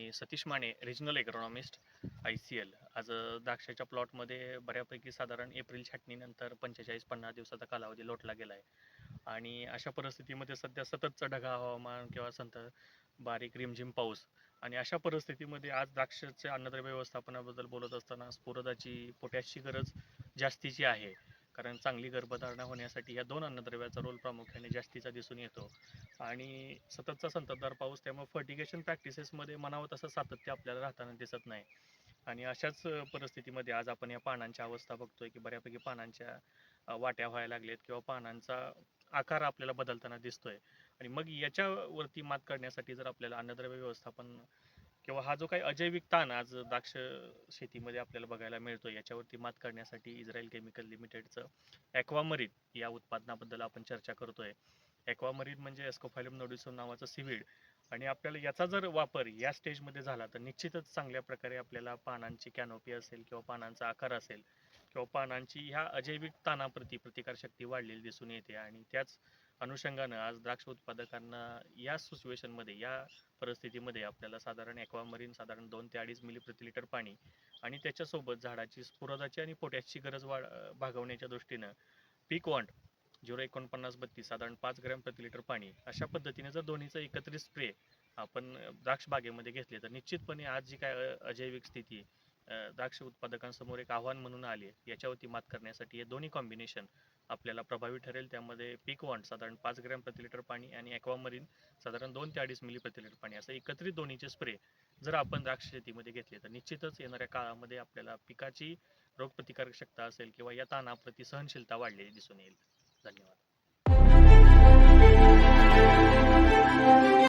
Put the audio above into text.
Me Satish Mane regional economist I C L आज द्राक्षाच्या प्लॉटमध्ये बऱ्यापैकी साधारण एप्रिल छाटणीनंतर पंचेचाळीस पन्नास दिवसाचा कालावधी लोटला गेला आहे. आणि अशा परिस्थितीमध्ये सध्या सततचं ढगाळ हवामान किंवा संत बारीक रिमझिम पाऊस आणि अशा परिस्थितीमध्ये आज द्राक्षाच्या अन्नद्रव्य व्यवस्थापनाबद्दल बोलत असताना स्फुरदाची पोटॅशची गरज जास्तीची आहे. कारण चांगली गर्भधारणा होण्यासाठी या दोन अन्नद्रव्याचा रोल प्रामुख्याने जास्तीचा दिसून येतो. आणि सततचा संततधार पाऊस त्यामुळे फर्टिगेशन प्रॅक्टिसेसमध्ये म्हणावं तसं सातत्य आपल्याला राहताना दिसत नाही. आणि अशाच परिस्थितीमध्ये आज आपण या पानांच्या अवस्था बघतोय की बऱ्यापैकी पानांच्या वाट्या व्हायला लागलेत किंवा पानांचा आकार आपल्याला बदलताना दिसतोय. आणि मग याच्यावरती मात करण्यासाठी जर आपल्याला अन्नद्रव्य व्यवस्थापन किंवा हा जो काही अजैविक ताण आज द्राक्ष शेतीमध्ये आपल्याला बघायला मिळतो याच्यावरती मात करण्यासाठी इस्रायल केमिकल लिमिटेडचं ॲक्वामरीन या उत्पादनाबद्दल आपण चर्चा करतोय. ॲक्वामरीन म्हणजे एस्कोफायलम नोडिसोम नावाचं सिविड आणि आपल्याला याचा जर वापर या स्टेजमध्ये झाला तर निश्चितच चांगल्या प्रकारे आपल्याला पानांची कॅनोपी असेल किंवा पानांचा आकार असेल किंवा पानांची ह्या अजैविक ताणाप्रती प्रतिकारशक्ती वाढलेली दिसून येते आणि त्याच अनुषंगानं आज द्राक्ष उत्पादकांना या सिच्युएशनमध्ये या परिस्थितीमध्ये आपल्याला साधारण ॲक्वामरीन साधारण दोन ते अडीच मिली प्रति लिटर पाणी आणि त्याच्यासोबत झाडाची स्फुरदाची आणि पोटॅशची गरज वाढ भागवण्याच्या दृष्टीनं पीक वॉन्ट झिरो एकोणपन्नास बत्तीस साधारण पाच ग्रॅम प्रति लिटर पाणी अशा पद्धतीने जर दोन्हीचा एकत्रित स्प्रे आपण द्राक्ष बागेमध्ये घेतले तर निश्चितपणे आज जी काय अजैविक स्थिती द्राक्ष उत्पादकांसमोर एक आव्हान म्हणून आले याच्यावरती मात करण्यासाठी हे दोन्ही कॉम्बिनेशन आपल्याला प्रभावी ठरेल. त्यामध्ये पीक वॉन्ट साधारण पाच ग्रॅम प्रति लिटर पाणी आणि ॲक्वामरीन साधारण दोन ते अडीच मिली प्रति लिटर पाणी असं एकत्रित दोन्हीचे स्प्रे जर आपण द्राक्ष शेतीमध्ये घेतले तर निश्चितच येणाऱ्या काळामध्ये आपल्याला पिकाची रोगप्रतिकारक शक्ती असेल किंवा या ताणाप्रती सहनशीलता वाढलेली दिसून येईल. धन्यवाद.